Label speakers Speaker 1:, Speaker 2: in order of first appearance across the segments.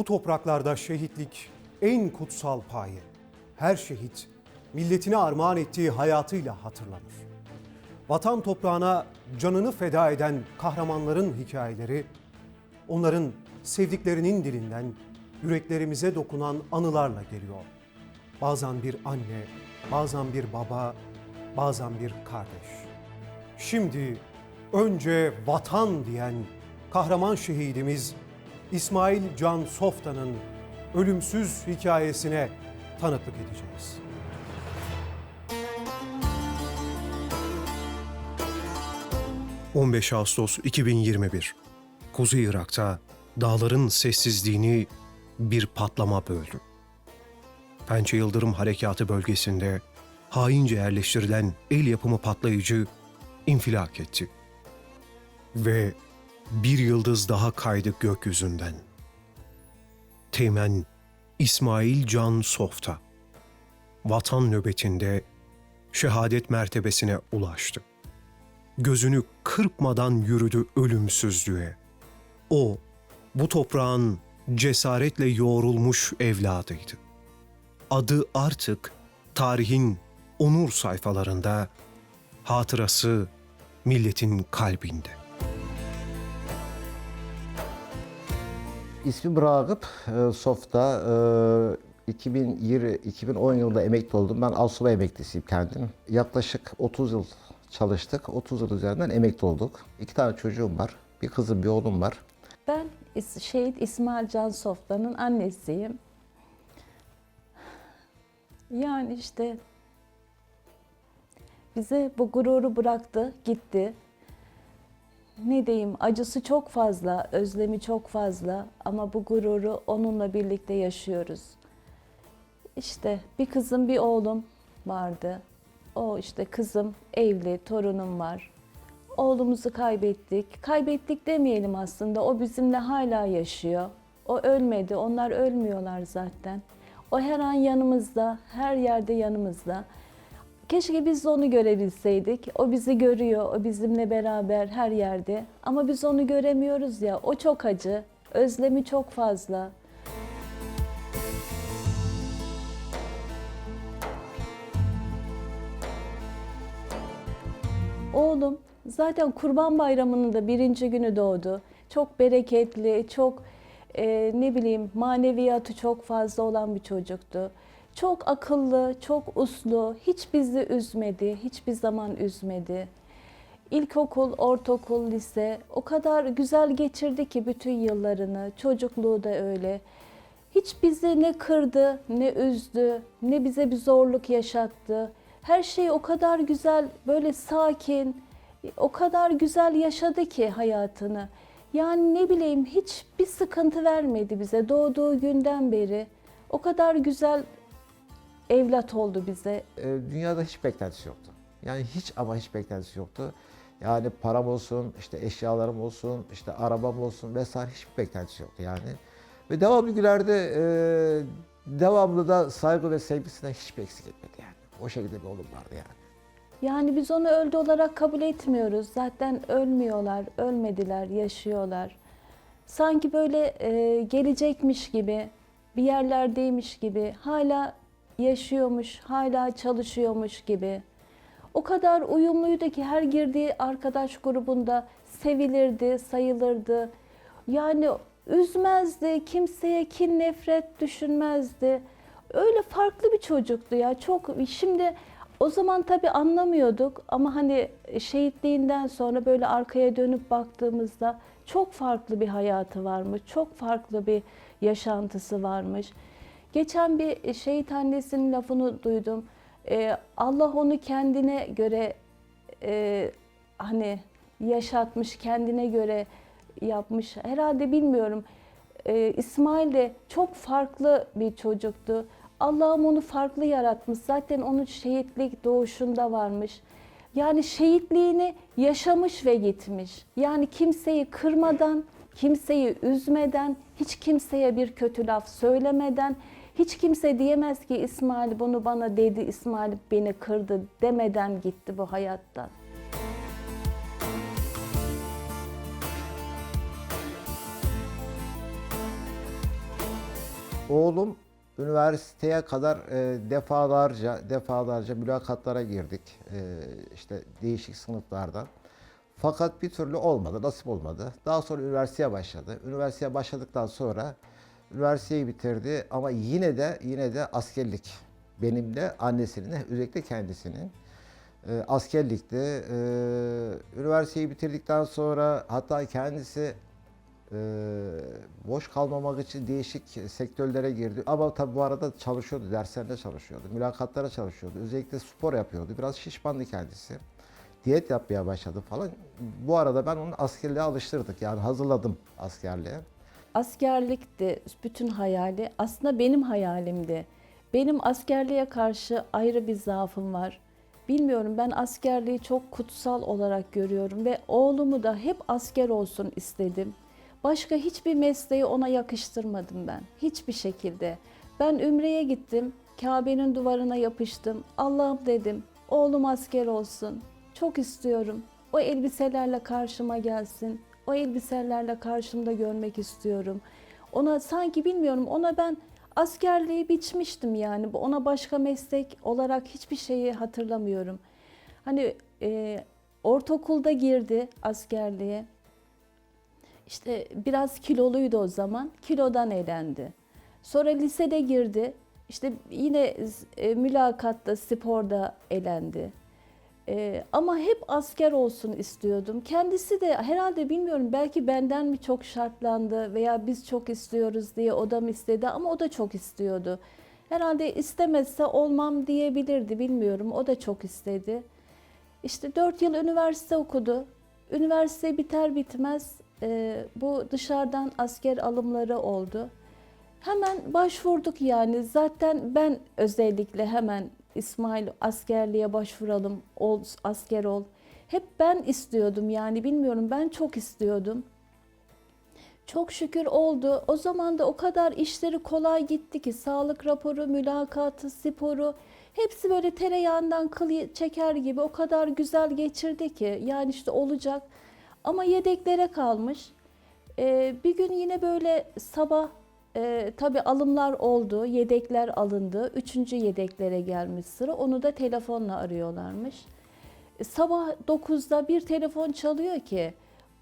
Speaker 1: Bu topraklarda şehitlik en kutsal paye. Her şehit milletine armağan ettiği hayatıyla hatırlanır. Vatan toprağına canını feda eden kahramanların hikayeleri, onların sevdiklerinin dilinden yüreklerimize dokunan anılarla geliyor. Bazen bir anne, bazen bir baba, bazen bir kardeş. Şimdi önce vatan diyen kahraman şehidimiz İsmail Can Softa'nın ölümsüz hikayesine tanıklık edeceğiz. ...15 Ağustos 2021... ...Kuzey Irak'ta dağların sessizliğini bir patlama böldü. Pençe Yıldırım Harekatı bölgesinde... ...haince yerleştirilen el yapımı patlayıcı infilak etti. Ve bir yıldız daha kaydı gökyüzünden. Teğmen İsmail Can Softa, vatan nöbetinde şehadet mertebesine ulaştı. Gözünü kırpmadan yürüdü ölümsüzlüğe. O, bu toprağın cesaretle yoğrulmuş evladıydı. Adı artık tarihin onur sayfalarında, hatırası milletin kalbinde.
Speaker 2: İsmim Ragıp e, Sof'ta e, 2020 2010 yılında emekli oldum. Ben Asubay emeklisiyim kendim. Yaklaşık 30 yıl çalıştık. 30 yıl üzerinden emekli olduk. İki tane çocuğum var. Bir kızım, bir oğlum var.
Speaker 3: Ben şehit İsmail Can Sofla'nın annesiyim. Yani işte bize bu gururu bıraktı, gitti. Ne diyeyim, acısı çok fazla, özlemi çok fazla ama bu gururu onunla birlikte yaşıyoruz. İşte bir kızım, bir oğlum vardı. O işte kızım evli, torunum var. Oğlumuzu kaybettik. Kaybettik demeyelim aslında. O bizimle hala yaşıyor. O ölmedi. Onlar ölmüyorlar zaten. O her an yanımızda, her yerde yanımızda. Keşke biz de onu görebilseydik. O bizi görüyor, o bizimle beraber her yerde. Ama biz onu göremiyoruz ya. O çok acı. Özlemi çok fazla. Oğlum zaten Kurban Bayramı'nın da birinci günü doğdu. Çok bereketli, çok e, ne bileyim maneviyatı çok fazla olan bir çocuktu. Çok akıllı, çok uslu, hiç bizi üzmedi, hiçbir zaman üzmedi. İlkokul, ortaokul, lise o kadar güzel geçirdi ki bütün yıllarını, çocukluğu da öyle. Hiç bizi ne kırdı, ne üzdü, ne bize bir zorluk yaşattı. Her şey o kadar güzel, böyle sakin, o kadar güzel yaşadı ki hayatını. Yani ne bileyim hiç bir sıkıntı vermedi bize doğduğu günden beri. O kadar güzel evlat oldu bize.
Speaker 2: E, dünyada hiç beklentisi yoktu. Yani hiç ama hiç beklentisi yoktu. Yani param olsun, işte eşyalarım olsun, işte arabam olsun vesaire hiçbir beklentisi yoktu yani. Ve devamlı gülerdi, e, devamlı da saygı ve sevgisinden hiçbir eksik etmedi yani. O şekilde bir oğlum vardı yani.
Speaker 3: Yani biz onu öldü olarak kabul etmiyoruz. Zaten ölmüyorlar, ölmediler, yaşıyorlar. Sanki böyle e, gelecekmiş gibi, bir yerlerdeymiş gibi, hala yaşıyormuş, hala çalışıyormuş gibi. O kadar uyumluydu ki her girdiği arkadaş grubunda sevilirdi, sayılırdı. Yani üzmezdi, kimseye kin nefret düşünmezdi. Öyle farklı bir çocuktu ya. Çok şimdi o zaman tabii anlamıyorduk ama hani şehitliğinden sonra böyle arkaya dönüp baktığımızda çok farklı bir hayatı varmış. Çok farklı bir yaşantısı varmış. Geçen bir şehit annesinin lafını duydum. Ee, Allah onu kendine göre e, hani yaşatmış, kendine göre yapmış. Herhalde bilmiyorum. Ee, İsmail de çok farklı bir çocuktu. Allah'ım onu farklı yaratmış. Zaten onun şehitlik doğuşunda varmış. Yani şehitliğini yaşamış ve gitmiş. Yani kimseyi kırmadan, kimseyi üzmeden, hiç kimseye bir kötü laf söylemeden, hiç kimse diyemez ki İsmail bunu bana dedi, İsmail beni kırdı demeden gitti bu hayattan.
Speaker 2: oğlum üniversiteye kadar e, defalarca defalarca mülakatlara girdik. E, işte değişik sınıflardan. Fakat bir türlü olmadı, nasip olmadı. Daha sonra üniversiteye başladı. Üniversiteye başladıktan sonra üniversiteyi bitirdi ama yine de yine de askerlik benim de annesinin özellikle kendisinin e, askerlikti. E, üniversiteyi bitirdikten sonra hatta kendisi e, boş kalmamak için değişik sektörlere girdi. Ama tabii bu arada çalışıyordu, derslerinde çalışıyordu, mülakatlara çalışıyordu. Özellikle spor yapıyordu. Biraz şişmandı kendisi. Diyet yapmaya başladı falan. Bu arada ben onu askerliğe alıştırdık. Yani hazırladım askerliğe.
Speaker 3: Askerlikti bütün hayali. Aslında benim hayalimdi. Benim askerliğe karşı ayrı bir zaafım var. Bilmiyorum ben askerliği çok kutsal olarak görüyorum ve oğlumu da hep asker olsun istedim. Başka hiçbir mesleği ona yakıştırmadım ben. Hiçbir şekilde. Ben Ümre'ye gittim. Kabe'nin duvarına yapıştım. Allah'ım dedim. Oğlum asker olsun. Çok istiyorum. O elbiselerle karşıma gelsin. O elbiselerle karşımda görmek istiyorum. Ona sanki bilmiyorum ona ben askerliği biçmiştim yani. Ona başka meslek olarak hiçbir şeyi hatırlamıyorum. Hani e, ortaokulda girdi askerliğe. İşte biraz kiloluydu o zaman. Kilodan elendi. Sonra lisede girdi. İşte yine e, mülakatta, sporda elendi. E, ama hep asker olsun istiyordum. Kendisi de herhalde bilmiyorum belki benden mi çok şartlandı veya biz çok istiyoruz diye o da mı istedi ama o da çok istiyordu. Herhalde istemezse olmam diyebilirdi bilmiyorum. O da çok istedi. İşte dört yıl üniversite okudu. Üniversite biter bitmez e, bu dışarıdan asker alımları oldu. Hemen başvurduk yani. Zaten ben özellikle hemen İsmail askerliğe başvuralım, ol, asker ol. Hep ben istiyordum yani bilmiyorum ben çok istiyordum. Çok şükür oldu. O zaman da o kadar işleri kolay gitti ki sağlık raporu, mülakatı, sporu hepsi böyle tereyağından kıl çeker gibi o kadar güzel geçirdi ki yani işte olacak. Ama yedeklere kalmış. Ee, bir gün yine böyle sabah e, tabii alımlar oldu, yedekler alındı. Üçüncü yedeklere gelmiş sıra. Onu da telefonla arıyorlarmış. E, sabah 9'da bir telefon çalıyor ki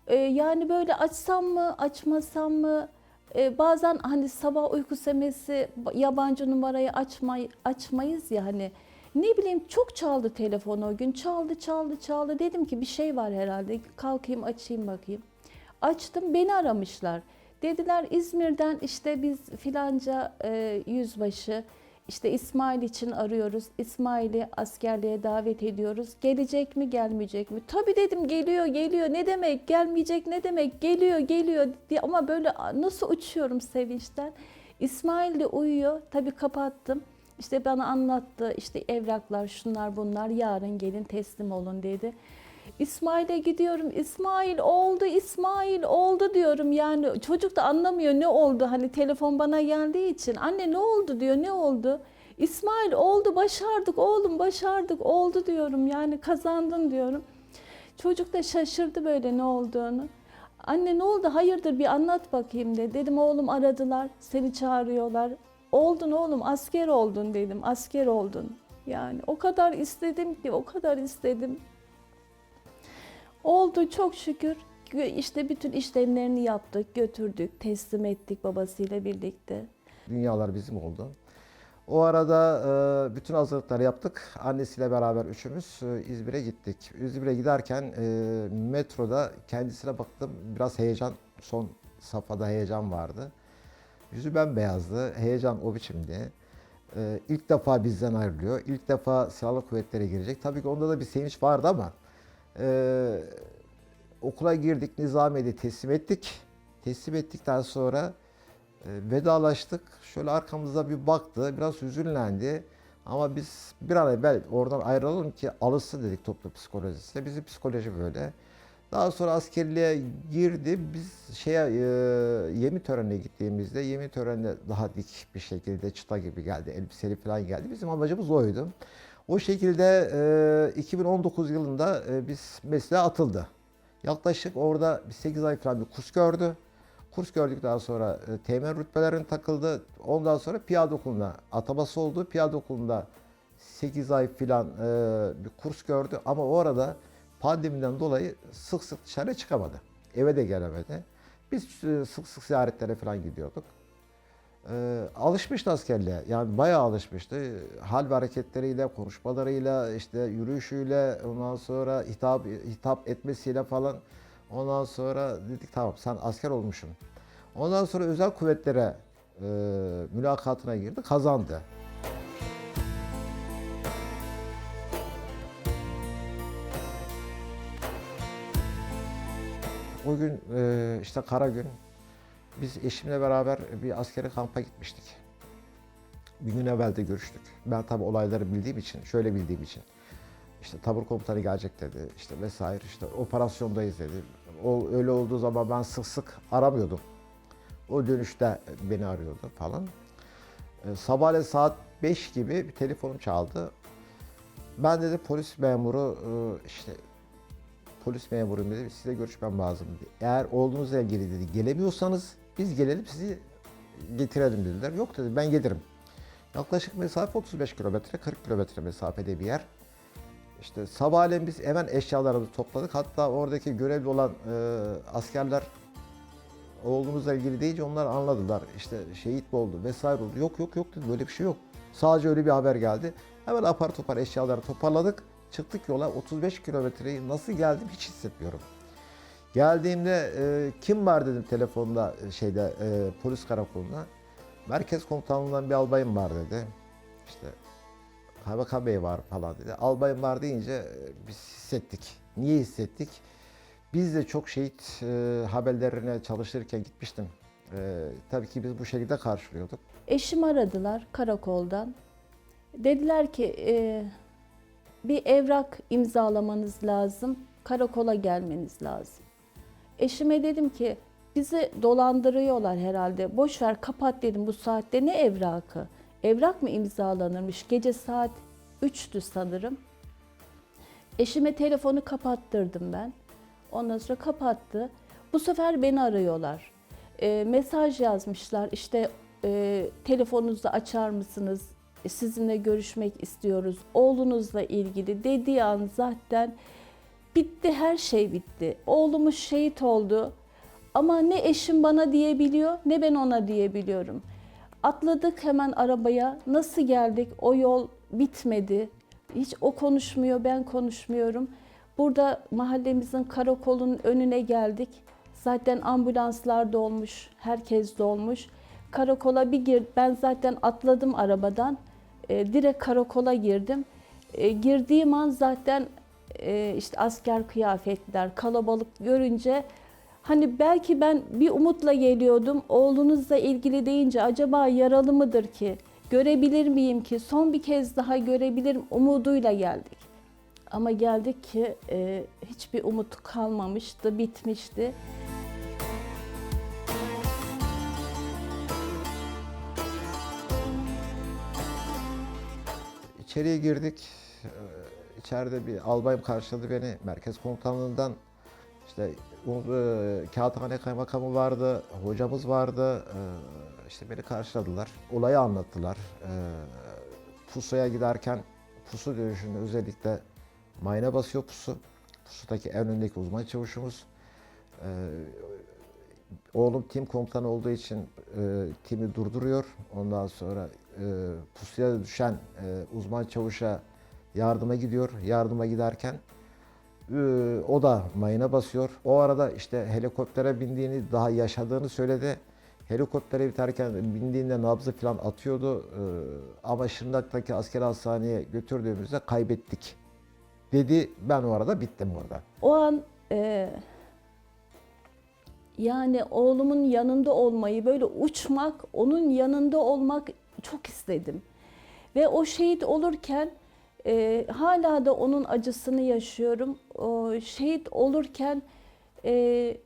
Speaker 3: e, yani böyle açsam mı, açmasam mı? E, bazen hani sabah uyku semesi yabancı numarayı açmay, açmayız ya hani. Ne bileyim çok çaldı telefon o gün. Çaldı, çaldı, çaldı. Dedim ki bir şey var herhalde. Kalkayım açayım bakayım. Açtım beni aramışlar. Dediler İzmir'den işte biz filanca e, yüzbaşı işte İsmail için arıyoruz. İsmail'i askerliğe davet ediyoruz. Gelecek mi gelmeyecek mi? Tabii dedim geliyor geliyor. Ne demek gelmeyecek ne demek geliyor geliyor diye ama böyle nasıl uçuyorum sevinçten. İsmail de uyuyor. Tabii kapattım. İşte bana anlattı işte evraklar şunlar bunlar yarın gelin teslim olun dedi. İsmail'e gidiyorum. İsmail oldu, İsmail oldu diyorum. Yani çocuk da anlamıyor ne oldu. Hani telefon bana geldiği için. Anne ne oldu diyor. Ne oldu? İsmail oldu, başardık oğlum, başardık, oldu diyorum. Yani kazandın diyorum. Çocuk da şaşırdı böyle ne olduğunu. Anne ne oldu? Hayırdır bir anlat bakayım de. Dedim oğlum aradılar, seni çağırıyorlar. Oldun oğlum, asker oldun dedim. Asker oldun. Yani o kadar istedim ki, o kadar istedim. Oldu çok şükür. İşte bütün işlemlerini yaptık, götürdük, teslim ettik babasıyla birlikte.
Speaker 2: Dünyalar bizim oldu. O arada e, bütün hazırlıkları yaptık. Annesiyle beraber üçümüz e, İzmir'e gittik. İzmir'e giderken e, metroda kendisine baktım. Biraz heyecan, son safhada heyecan vardı. Yüzü bembeyazdı, heyecan o biçimdi. E, ilk defa bizden ayrılıyor. İlk defa silahlı kuvvetlere girecek. Tabii ki onda da bir sevinç vardı ama e, okula girdik, Nizamiye'de teslim ettik. Teslim ettikten sonra e, vedalaştık. Şöyle arkamıza bir baktı, biraz hüzünlendi. Ama biz bir an evvel oradan ayrılalım ki alışsın dedik toplu psikolojisine. Bizim psikoloji böyle. Daha sonra askerliğe girdi. Biz şeye e, yemin törenine gittiğimizde yemin törenine daha dik bir şekilde çıta gibi geldi. Elbiseli falan geldi. Bizim amacımız oydu. O şekilde e, 2019 yılında e, biz mesleğe atıldı. Yaklaşık orada bir 8 ay falan bir kurs gördü. Kurs gördükten sonra e, teğmen rütbelerin takıldı. Ondan sonra piyade okuluna ataması oldu. Piyade okulunda 8 ay filan e, bir kurs gördü ama o arada pandemiden dolayı sık sık dışarı çıkamadı. Eve de gelemedi. Biz e, sık sık ziyaretlere falan gidiyorduk. E, alışmıştı askerliğe. Yani bayağı alışmıştı. Hal ve hareketleriyle, konuşmalarıyla, işte yürüyüşüyle, ondan sonra hitap hitap etmesiyle falan. Ondan sonra dedik tamam sen asker olmuşsun. Ondan sonra özel kuvvetlere e, mülakatına girdi, kazandı. O gün e, işte kara gün biz eşimle beraber bir askeri kampa gitmiştik. Bir gün evvel de görüştük. Ben tabi olayları bildiğim için, şöyle bildiğim için. İşte tabur komutanı gelecek dedi, işte vesaire işte operasyondayız dedi. O öyle olduğu zaman ben sık sık aramıyordum. O dönüşte beni arıyordu falan. E, sabahleyin saat 5 gibi bir telefonum çaldı. Ben dedi polis memuru e, işte polis memuruyum dedi. Sizle görüşmem lazım dedi. Eğer oğlunuzla ilgili dedi gelemiyorsanız biz gelelim sizi getirelim dediler. Yok dedi ben gelirim. Yaklaşık mesafe 35 kilometre 40 kilometre mesafede bir yer. İşte sabahleyin biz hemen eşyalarımızı topladık. Hatta oradaki görevli olan e, askerler oğlumuzla ilgili deyince onlar anladılar. İşte şehit mi oldu vesaire oldu. Yok yok yok dedi böyle bir şey yok. Sadece öyle bir haber geldi. Hemen apar topar eşyaları toparladık. Çıktık yola 35 kilometreyi nasıl geldim hiç hissetmiyorum. Geldiğimde e, kim var dedim telefonda e, şeyde e, polis karakoluna. Merkez komutanlığından bir albayım var dedi. İşte Kaymakam Bey var falan dedi. Albayım var deyince e, biz hissettik. Niye hissettik? Biz de çok şehit e, haberlerine çalışırken gitmiştim. E, tabii ki biz bu şekilde karşılıyorduk.
Speaker 3: Eşim aradılar karakoldan. Dediler ki e, bir evrak imzalamanız lazım, karakola gelmeniz lazım. Eşime dedim ki bizi dolandırıyorlar herhalde. Boş ver kapat dedim bu saatte ne evrakı? Evrak mı imzalanırmış? Gece saat 3'tü sanırım. Eşime telefonu kapattırdım ben. Ondan sonra kapattı. Bu sefer beni arıyorlar. E, mesaj yazmışlar. İşte e, telefonunuzu açar mısınız? Sizinle görüşmek istiyoruz. Oğlunuzla ilgili dediği an zaten bitti her şey bitti. Oğlumuz şehit oldu. Ama ne eşim bana diyebiliyor ne ben ona diyebiliyorum. Atladık hemen arabaya. Nasıl geldik? O yol bitmedi. Hiç o konuşmuyor, ben konuşmuyorum. Burada mahallemizin karakolunun önüne geldik. Zaten ambulanslar dolmuş, herkes dolmuş. Karakola bir gir, ben zaten atladım arabadan. E, direkt karakola girdim. E, girdiğim an zaten e, işte asker kıyafetler, kalabalık görünce hani belki ben bir umutla geliyordum. Oğlunuzla ilgili deyince acaba yaralı mıdır ki? Görebilir miyim ki? Son bir kez daha görebilirim umuduyla geldik. Ama geldik ki e, hiçbir umut kalmamıştı, bitmişti.
Speaker 2: İçeriye girdik. İçeride bir albayım karşıladı beni. Merkez komutanlığından işte e, kağıthane kaymakamı vardı, hocamız vardı. Ee, işte beni karşıladılar. Olayı anlattılar. Ee, pusuya giderken pusu dönüşünde özellikle mayına basıyor pusu. Pusudaki en öndeki uzman çavuşumuz. Ee, oğlum tim komutanı olduğu için e, timi durduruyor. Ondan sonra e, pusuya düşen e, uzman çavuşa yardıma gidiyor. Yardıma giderken e, o da mayına basıyor. O arada işte helikoptere bindiğini, daha yaşadığını söyledi. Helikoptere biterken bindiğinde nabzı falan atıyordu. E, ama Şırnak'taki askeri hastaneye götürdüğümüzde kaybettik dedi. Ben o arada bittim orada.
Speaker 3: O an e, yani oğlumun yanında olmayı, böyle uçmak, onun yanında olmak çok istedim. Ve o şehit olurken e, hala da onun acısını yaşıyorum. O şehit olurken e,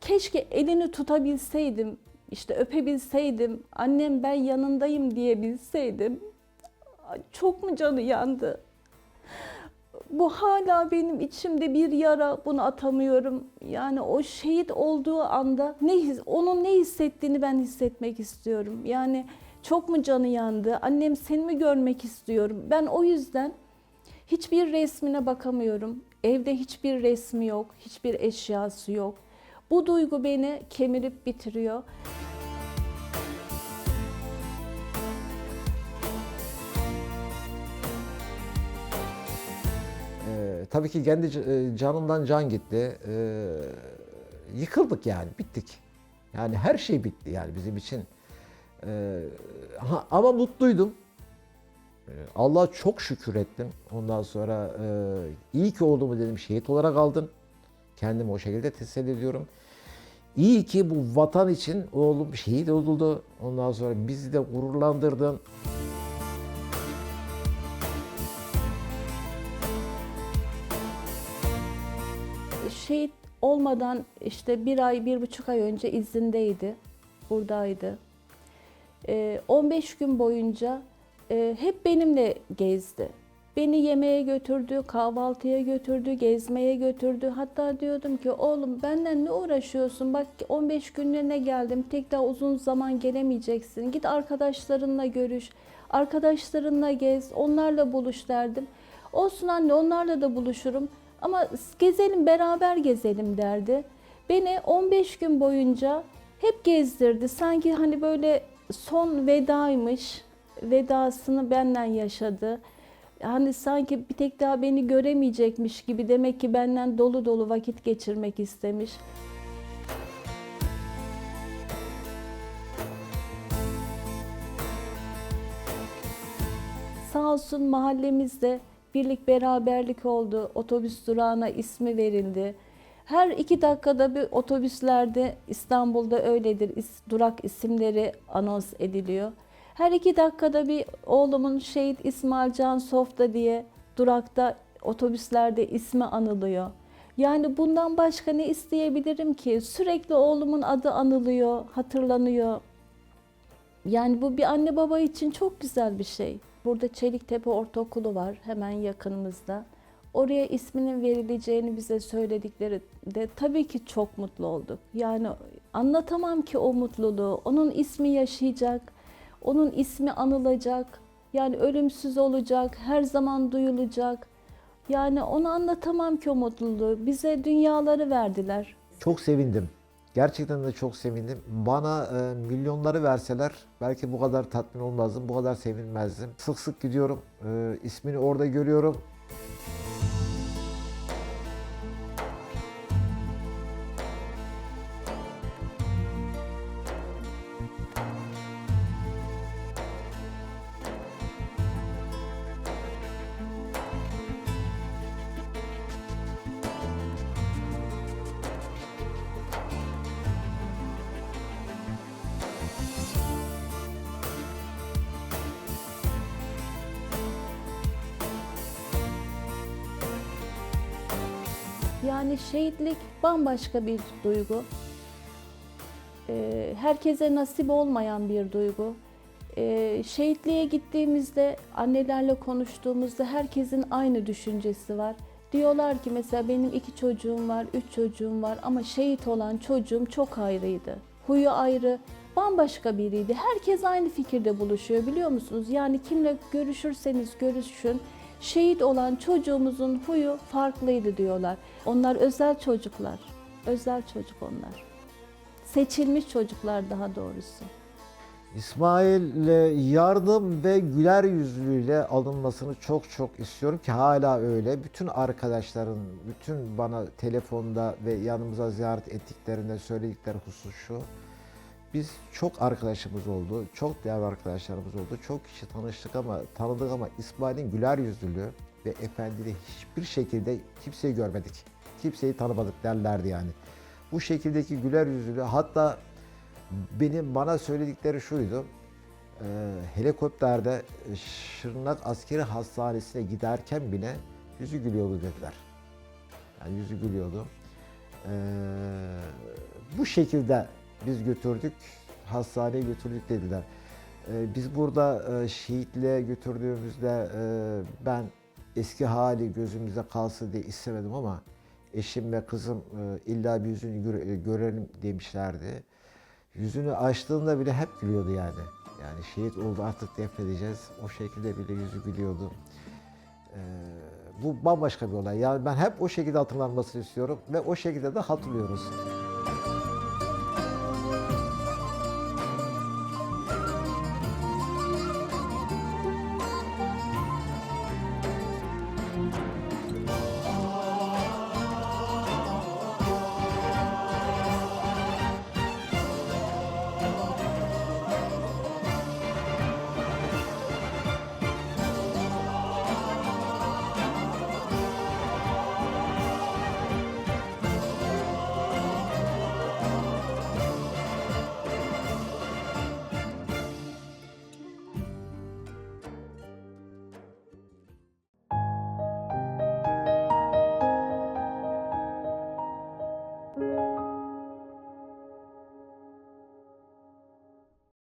Speaker 3: keşke elini tutabilseydim, işte öpebilseydim, annem ben yanındayım diyebilseydim. Çok mu canı yandı? bu hala benim içimde bir yara. Bunu atamıyorum. Yani o şehit olduğu anda ne onun ne hissettiğini ben hissetmek istiyorum. Yani çok mu canı yandı? Annem seni mi görmek istiyorum? Ben o yüzden hiçbir resmine bakamıyorum. Evde hiçbir resmi yok, hiçbir eşyası yok. Bu duygu beni kemirip bitiriyor.
Speaker 2: Ee, tabii ki kendi e, canından can gitti. Ee, yıkıldık yani, bittik. Yani her şey bitti yani bizim için. Ee, ama mutluydum. Ee, Allah'a çok şükür ettim. Ondan sonra e, iyi ki olduğumu dedim, şehit olarak aldım. Kendimi o şekilde teselli ediyorum. İyi ki bu vatan için oğlum şehit oldu. Ondan sonra bizi de gururlandırdın.
Speaker 3: Şehit olmadan işte bir ay, bir buçuk ay önce izindeydi. Buradaydı. Ee, 15 gün boyunca e, hep benimle gezdi. Beni yemeğe götürdü, kahvaltıya götürdü, gezmeye götürdü. Hatta diyordum ki oğlum benden ne uğraşıyorsun? Bak 15 günlüğüne geldim. Tek daha uzun zaman gelemeyeceksin. Git arkadaşlarınla görüş. Arkadaşlarınla gez. Onlarla buluş derdim. Olsun anne onlarla da buluşurum. Ama gezelim beraber gezelim derdi. Beni 15 gün boyunca hep gezdirdi. Sanki hani böyle son vedaymış. Vedasını benden yaşadı. Hani sanki bir tek daha beni göremeyecekmiş gibi demek ki benden dolu dolu vakit geçirmek istemiş. Sağ olsun mahallemizde birlik beraberlik oldu. Otobüs durağına ismi verildi. Her iki dakikada bir otobüslerde İstanbul'da öyledir. Durak isimleri anons ediliyor. Her iki dakikada bir oğlumun şehit İsmail Can Softa diye durakta otobüslerde ismi anılıyor. Yani bundan başka ne isteyebilirim ki? Sürekli oğlumun adı anılıyor, hatırlanıyor. Yani bu bir anne baba için çok güzel bir şey. Burada Çeliktepe Ortaokulu var hemen yakınımızda. Oraya isminin verileceğini bize söyledikleri de tabii ki çok mutlu olduk. Yani anlatamam ki o mutluluğu. Onun ismi yaşayacak, onun ismi anılacak. Yani ölümsüz olacak, her zaman duyulacak. Yani onu anlatamam ki o mutluluğu. Bize dünyaları verdiler.
Speaker 2: Çok sevindim. Gerçekten de çok sevindim. Bana e, milyonları verseler belki bu kadar tatmin olmazdım, bu kadar sevinmezdim. Sık sık gidiyorum, e, ismini orada görüyorum.
Speaker 3: Yani şehitlik bambaşka bir duygu. Ee, herkese nasip olmayan bir duygu. Ee, şehitliğe gittiğimizde, annelerle konuştuğumuzda herkesin aynı düşüncesi var. Diyorlar ki mesela benim iki çocuğum var, üç çocuğum var ama şehit olan çocuğum çok ayrıydı. Huyu ayrı, bambaşka biriydi. Herkes aynı fikirde buluşuyor biliyor musunuz? Yani kimle görüşürseniz görüşün, şehit olan çocuğumuzun huyu farklıydı diyorlar. Onlar özel çocuklar, özel çocuk onlar. Seçilmiş çocuklar daha doğrusu.
Speaker 2: İsmail'le yardım ve güler yüzlüyle alınmasını çok çok istiyorum ki hala öyle. Bütün arkadaşların, bütün bana telefonda ve yanımıza ziyaret ettiklerinde söyledikleri husus şu. Biz çok arkadaşımız oldu, çok değerli arkadaşlarımız oldu. Çok kişi tanıştık ama tanıdık ama İsmail'in güler yüzlülüğü ve efendiliği hiçbir şekilde kimseyi görmedik. Kimseyi tanımadık derlerdi yani. Bu şekildeki güler yüzlülüğü hatta benim bana söyledikleri şuydu. Ee, helikopterde Şırnak Askeri Hastanesi'ne giderken bile yüzü gülüyordu dediler. Yani yüzü gülüyordu. Ee, bu şekilde biz götürdük, hastaneye götürdük dediler. Ee, biz burada e, şehitliğe götürdüğümüzde e, ben eski hali gözümüzde kalsın diye istemedim ama eşim ve kızım e, illa bir yüzünü göre- görelim demişlerdi. Yüzünü açtığında bile hep gülüyordu yani. Yani şehit oldu artık defnedeceğiz. O şekilde bile yüzü gülüyordu. Ee, bu bambaşka bir olay. Yani ben hep o şekilde hatırlanmasını istiyorum ve o şekilde de hatırlıyoruz.